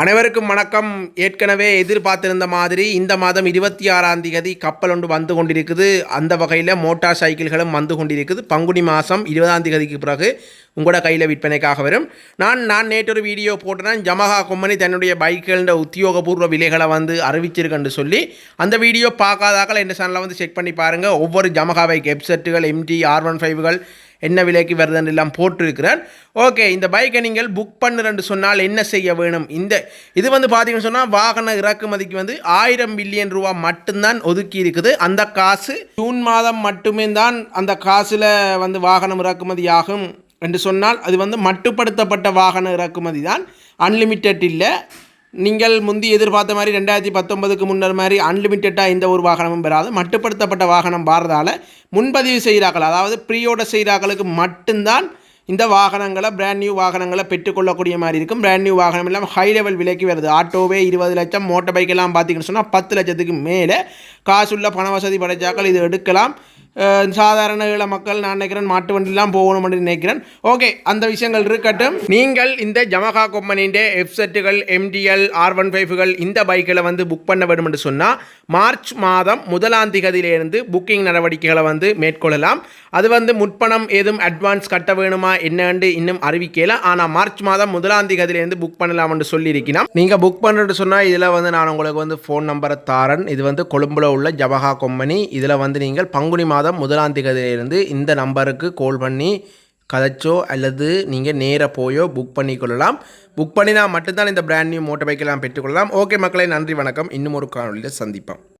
அனைவருக்கும் வணக்கம். ஏற்கனவே எதிர்பார்த்திருந்த மாதிரி இந்த மாதம் இருபத்தி ஆறாம் தேதி கப்பல் ஒன்று வந்து கொண்டிருக்குது. அந்த வகையில் மோட்டார் சைக்கிள்களும் வந்து கொண்டிருக்குது. பங்குனி மாதம் இருபதாம் தேதிக்கு பிறகு உங்களோட கையில் விற்பனைக்காக வரும். நான் நான் நேற்றொரு வீடியோ போட்டேன். ஜமஹா கம்பெனி தன்னுடைய பைக்குகளின் உத்தியோகபூர்வ விலைகளை வந்து அறிவிச்சிருக்குன்னு சொல்லி. அந்த வீடியோ பார்க்காதாக்கள் என் சேனலில் வந்து செக் பண்ணி பாருங்கள் ஒவ்வொரு ஜமஹா பைக் ஹெட்செட்டுகள் எம்டி ஆர் ஒன் ஃபைவ்கள் என்ன விலைக்கு வருதுன்னு எல்லாம் போட்டிருக்கிறேன் ஓகே இந்த பைக்கை நீங்கள் புக் பண்ணுறேன்னு சொன்னால் என்ன செய்ய வேணும்? இந்த இது வந்து பார்த்தீங்கன்னு சொன்னால் வாகன இறக்குமதிக்கு வந்து ஆயிரம் பில்லியன் ரூபா மட்டும்தான் ஒதுக்கி இருக்குது. அந்த காசு ஜூன் மாதம் மட்டுமே தான் அந்த காசில் வந்து வாகனம் இறக்குமதி ஆகும் என்று சொன்னால் அது வந்து மட்டுப்படுத்தப்பட்ட வாகன இறக்குமதி தான். அன்லிமிட்டெட் இல்லை. நீங்கள் முந்தி எதிர்பார்த்த மாதிரி ரெண்டாயிரத்தி பத்தொன்பதுக்கு முன்னர் மாதிரி அன்லிமிட்டடாக எந்த ஒரு வாகனமும் பெறாது மட்டுப்படுத்தப்பட்ட வாகனம் பாரதால் முன்பதிவு செய்கிறார்கள். அதாவது ப்ரீயோட செய்கிறார்களுக்கு மட்டும்தான் இந்த வாகனங்களை பிராண்ட் நியூ வாகனங்களை பெற்றுக்கொள்ளக்கூடிய மாதிரி இருக்கும். பிராண்ட் நியூ வாகனம் இல்லாமல் ஹை லெவல் விலைக்கு வருது. ஆட்டோவே இருபது லட்சம் மோட்டர் பைக் எல்லாம் பார்த்தீங்கன்னு சொன்னால் பத்து லட்சத்துக்கு மேலே காசுள்ள பண வசதி படைச்சாக்கள் இது எடுக்கலாம். சாதாரண இள மக்கள் நான் நினைக்கிறேன் மாட்டு வண்டிலாம் போகணும் நினைக்கிறேன். ஓகே அந்த விஷயங்கள் இருக்கட்டும். நீங்கள் இந்த ஜமகா கொம்பனின் எஃப்செட்டுகள் எம்டிஎல் ஆர் ஒன் ஃபைவ்கள் இந்த பைக்கில் வந்து புக் பண்ண வேண்டும் என்று சொன்னால் மார்ச் மாதம் முதலாம் திகதியிலிருந்து புக்கிங் நடவடிக்கைகளை வந்து மேற்கொள்ளலாம். அது வந்து முற்பணம் ஏதும் அட்வான்ஸ் கட்ட வேணுமா என்னன்னு இன்னும் அறிவிக்கல. ஆனால் மார்ச் மாதம் முதலாம் திகதியிலேருந்து புக் பண்ணலாம் என்று சொல்லியிருக்கிறோம் நீங்கள் புக் பண்ணுறது சொன்னால் இதில் வந்து நான் உங்களுக்கு வந்து ஃபோன் நம்பரை தாரன். இது வந்து கொழும்புல உள்ள ஜவஹா கொம்பனி இதில் வந்து நீங்கள் பங்குனி மாதம் முதலாம் திகதியிலிருந்து இந்த நம்பருக்கு கால் பண்ணி கதைச்சோ அல்லது நீங்கள் நேராக போயோ புக் பண்ணிக்கொள்ளலாம் புக் பண்ணினா மட்டும்தான் இந்த பிராண்ட் நியூ மோட்டர் பைக்கெல்லாம் பெற்றுக்கொள்ளலாம் ஓகே மக்களே நன்றி வணக்கம். இன்னும் ஒரு காணொலியில் சந்திப்போம்.